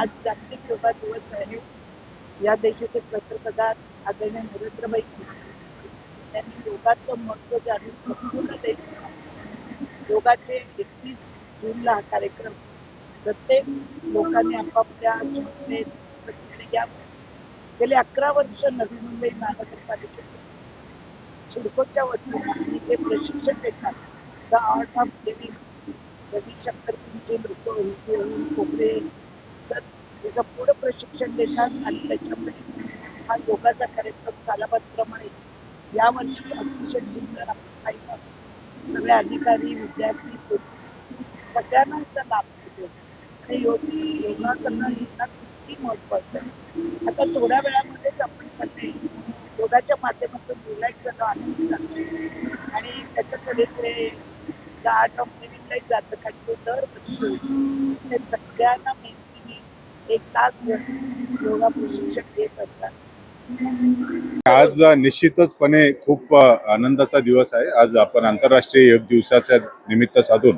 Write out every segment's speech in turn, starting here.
आज जागतिक योगा दिवस आहे. या देशाचे पंतप्रधान आदरणीय नरेंद्रभाई मोदीजी यांनी योगाचं महत्त्व जाणून संपूर्ण देश योगाचे एकवीस जूनला हा कार्यक्रम प्रत्येक लोकांनी आपापल्या संस्थेत घ्यावं गेले अकरा वर्ष नवी मुंबई महानगरपालिकेच्या सिडकोच्या वतीने जे प्रशिक्षण देतात the art of living. Ravishankar सिंगचे मृत होऊन कोपरे सर त्याचं पूर्ण प्रशिक्षण देतात आणि त्याच्यामुळे हा योगाचा कार्यक्रम सालाबादप्रमाणे यावर्षी अतिशय सुंदर आपण पाहिलं. सगळे अधिकारी विद्यार्थी पोलीस सगळ्यांना याचा लाभ मिळतो आणि योग योगा करणं जीवनात किती महत्वाचं आहे. आता थोड्या वेळामध्येच आपण सगळे योगाच्या माध्यमातून रिलॅक्स झालो आनंद झालो आणि त्याचं खरेच रे द आठ ऑफ लिव्हिंगलाही जातं कारण ते दरवर्षी ते सगळ्यांना एक तास योगा प्रशिक्षण देत असतात. आज निश्चितचपणे खूप आनंदाचा दिवस आहे. आज आपण आंतरराष्ट्रीय योग दिवसाच्या निमित्त साधून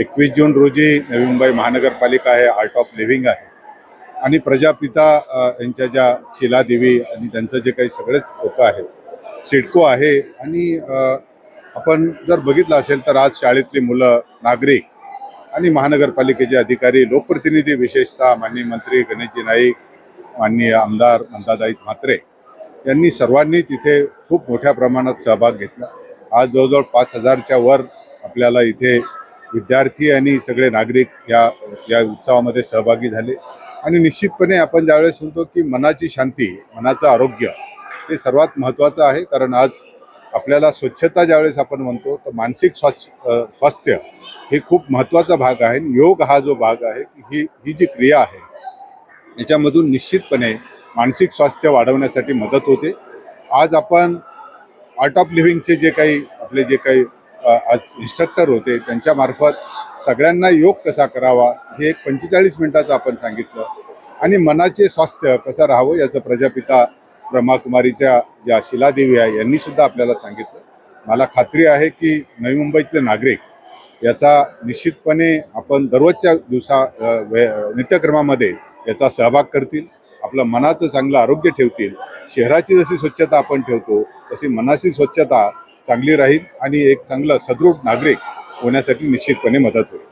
एकवीस जून रोजी नवी मुंबई महानगरपालिका आहे आर्ट ऑफ लिव्हिंग आहे. आणि प्रजापिता यांच्या ज्या शिलादेवी आणि त्यांचं जे काही सगळेच लोक आहे सिडको आहे. आणि आपण जर बघितलं असेल तर आज शाळेतली मुलं नागरिक आणि महानगरपालिकेचे अधिकारी लोकप्रतिनिधी विशेषतः माननीय मंत्री गणेशजी नाईक माननीय आमदार नंदाताई म्हात्रे यांनी सर्वांनीच इथे खूप मोठ्या प्रमाणात सहभाग घेतला. आज जवळजवळ पाच हजारच्या वर आपल्याला इथे विद्यार्थी आणि सगळे नागरिक या या उत्सवामध्ये सहभागी झाले. आणि निश्चितपणे आपण ज्यावेळेस म्हणतो की मनाची शांती मनाचं आरोग्य हे सर्वात महत्त्वाचं आहे कारण आज आपल्याला स्वच्छता ज्यावेळेस आपण म्हणतो तर मानसिक स्वास्थ्य स्वास्थ्य हे खूप महत्त्वाचा भाग आहे. योग हा जो भाग आहे की ही ही जी क्रिया आहे याच्यामधून निश्चितपणे मानसिक स्वास्थ्य वाढवण्यासाठी मदत होते. आज आपण आर्ट ऑफ लिव्हिंगचे जे काही आपले जे काही आज इन्स्ट्रक्टर होते त्यांच्यामार्फत सगळ्यांना योग कसा करावा हे एक पंचेचाळीस मिनिटाचं आपण सांगितलं. आणि मनाचे स्वास्थ्य कसं राहावं याचं प्रजापिता ब्रह्माकुमारीच्या ज्या शिलादेवी आहे यांनी सुद्धा आपल्याला सांगितलं. मला खात्री आहे की नवी मुंबईतले नागरिक याचा निश्चितपणे आपण दररोजच्या दिवसा वे नित्यक्रमामध्ये याचा सहभाग करतील आपलं मनाचं चांगलं आरोग्य ठेवतील शहराची जशी स्वच्छता आपण ठेवतो तशी मनाची स्वच्छता चांगली राहील आणि एक चांगलं सदृढ नागरिक होण्यासाठी निश्चितपणे मदत होईल.